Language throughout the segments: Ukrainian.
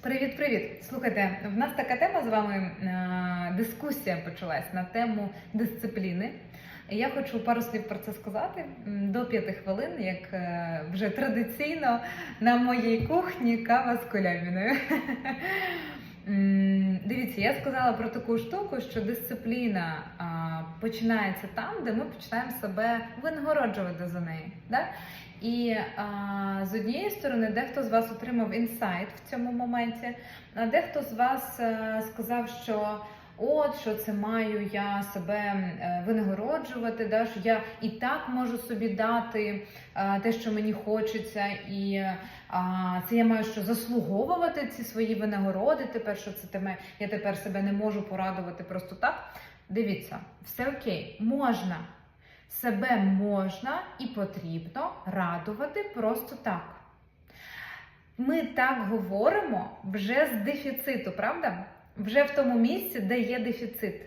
Привіт-привіт! Слухайте, в нас така тема з вами е, дискусія почалась на тему дисципліни. Я хочу пару слів про це сказати до п'яти хвилин, як е, вже традиційно на моїй кухні кава з коляміною. Дивіться, я сказала про таку штуку, що дисципліна а, починається там, де ми починаємо себе винагороджувати за неї. Да? І а, з однієї сторони, дехто з вас отримав інсайт в цьому моменті, а дехто з вас а, сказав, що от що це маю я себе е, винагороджувати, да, що я і так можу собі дати е, те, що мені хочеться, і це я маю що заслуговувати ці свої винагороди. Тепер що це теме, я тепер себе не можу порадувати просто так. Дивіться, все окей, можна. Себе можна і потрібно радувати просто так. Ми так говоримо вже з дефіциту, правда? Вже в тому місці, де є дефіцит.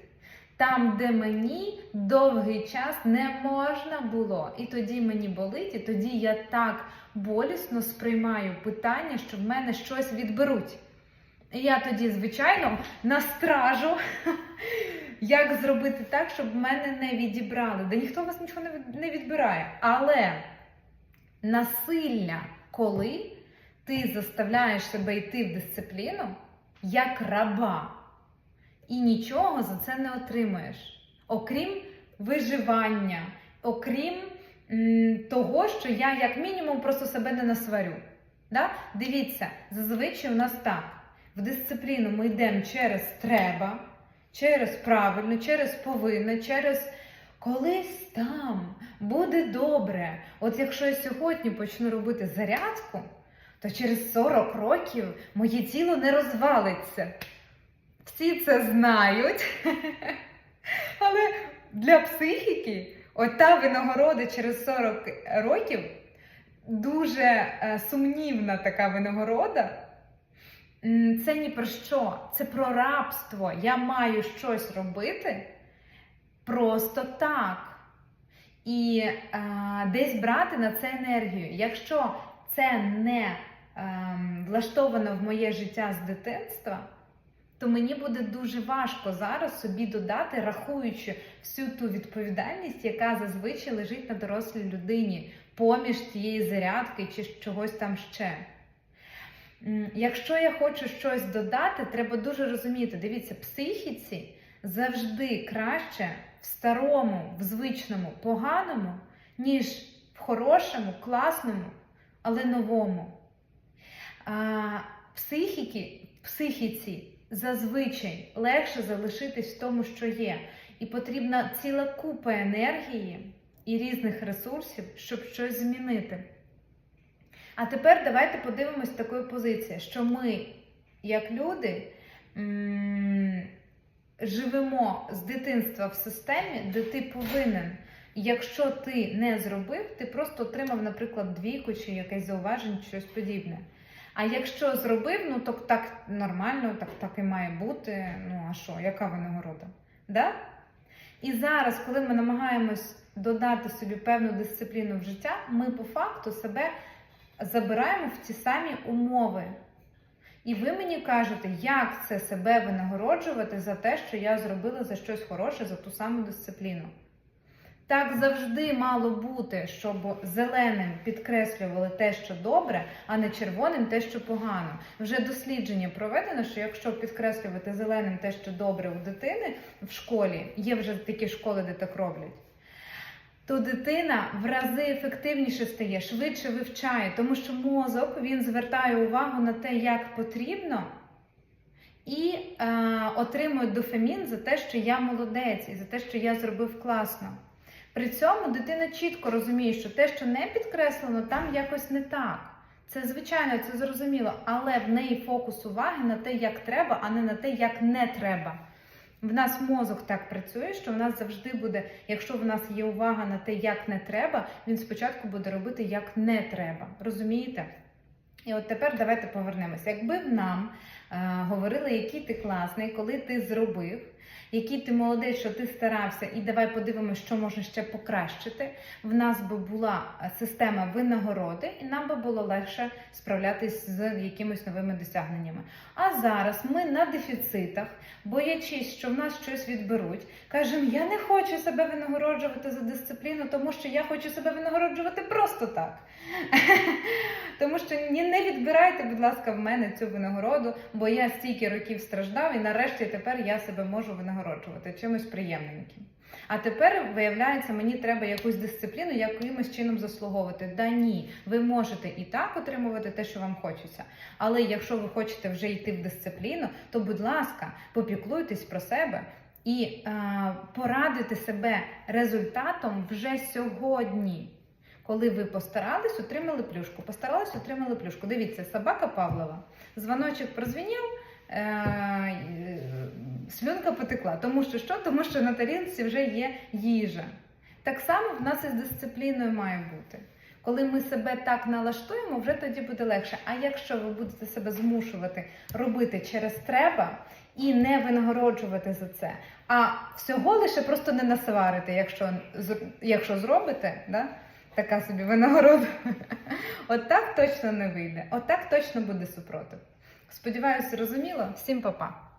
Там, де мені довгий час не можна було. І тоді мені болить, і тоді я так болісно сприймаю питання, що в мене щось відберуть. І я тоді, звичайно, настражу, як зробити так, щоб в мене не відібрали. Да ніхто вас нічого не відбирає. Але насилля, коли ти заставляєш себе йти в дисципліну як раба, і нічого за це не отримаєш, окрім виживання, окрім м, того, що я, як мінімум, просто себе не насварю. Да? Дивіться, зазвичай у нас так. В дисципліну ми йдемо через треба, через правильно, через повинно, через колись там буде добре. От якщо я сьогодні почну робити зарядку, то через 40 років моє тіло не розвалиться. Всі це знають. Але для психіки ота винагорода через 40 років дуже е, сумнівна така винагорода. Це ні про що, це про рабство. Я маю щось робити просто так. І е, десь брати на це енергію. Якщо це не влаштовано в моє життя з дитинства, то мені буде дуже важко зараз собі додати, рахуючи всю ту відповідальність, яка зазвичай лежить на дорослій людині, поміж тієї зарядки чи чогось там ще. Якщо я хочу щось додати, треба дуже розуміти. Дивіться, психіці завжди краще в старому, в звичному, поганому, ніж в хорошому, класному, але новому. Психіки, психіці зазвичай легше залишитись в тому, що є. І потрібна ціла купа енергії і різних ресурсів, щоб щось змінити. А тепер давайте подивимось такої позиції, що ми, як люди, живемо з дитинства в системі, де ти повинен. Якщо ти не зробив, ти просто отримав, наприклад, двійку чи якесь зауваження, чи щось подібне. А якщо зробив, ну то так нормально, так, так і має бути. Ну а що, яка винагорода? Да? І зараз, коли ми намагаємось додати собі певну дисципліну в життя, ми по факту себе забираємо в ті самі умови. І ви мені кажете, як це себе винагороджувати за те, що я зробила за щось хороше, за ту саму дисципліну. Так завжди мало бути, щоб зеленим підкреслювали те, що добре, а не червоним те, що погано. Вже дослідження проведено, що якщо підкреслювати зеленим те, що добре у дитини в школі, є вже такі школи, де так роблять. То дитина в рази ефективніше стає, швидше вивчає, тому що мозок він звертає увагу на те, як потрібно, і е, отримує дофамін за те, що я молодець, і за те, що я зробив класно. При цьому дитина чітко розуміє, що те, що не підкреслено, там якось не так. Це звичайно, це зрозуміло, але в неї фокус уваги на те, як треба, а не на те, як не треба. В нас мозок так працює, що в нас завжди буде, якщо в нас є увага на те, як не треба, він спочатку буде робити як не треба. Розумієте? І от тепер давайте повернемося. Якби нам говорили, який ти класний, коли ти зробив, який ти молодець, що ти старався, і давай подивимося, що можна ще покращити. В нас би була е, система винагороди, і нам би було легше справлятись з якимись новими досягненнями. А зараз ми на дефіцитах, боячись, що в нас щось відберуть, кажемо: я не хочу себе винагороджувати за дисципліну, тому що я хочу себе винагороджувати просто так. Тому що не відбирайте, будь ласка, в мене цю винагороду, бо я стільки років страждав, і нарешті тепер я себе можу винагороджувати чимось приємненьким. А тепер, виявляється, мені треба якусь дисципліну якимось чином заслуговувати. Да ні, ви можете і так отримувати те, що вам хочеться. Але якщо ви хочете вже йти в дисципліну, то, будь ласка, попіклуйтесь про себе і е, порадуйте себе результатом вже сьогодні. Коли ви постарались, отримали плюшку. Постарались, отримали плюшку. Дивіться, собака Павлова. Дзвоночок прозвенів, е- е, слюнка потекла. Тому що що? Тому що на тарілці вже є їжа. Так само в нас із дисципліною має бути. Коли ми себе так налаштуємо, вже тоді буде легше. А якщо ви будете себе змушувати робити через треба і не винагороджувати за це, а всього лише просто не насварити, якщо, якщо зробите, да? Така собі винагорода. От так точно не вийде. От так точно буде супротив. Сподіваюся, розуміло. Всім па-па!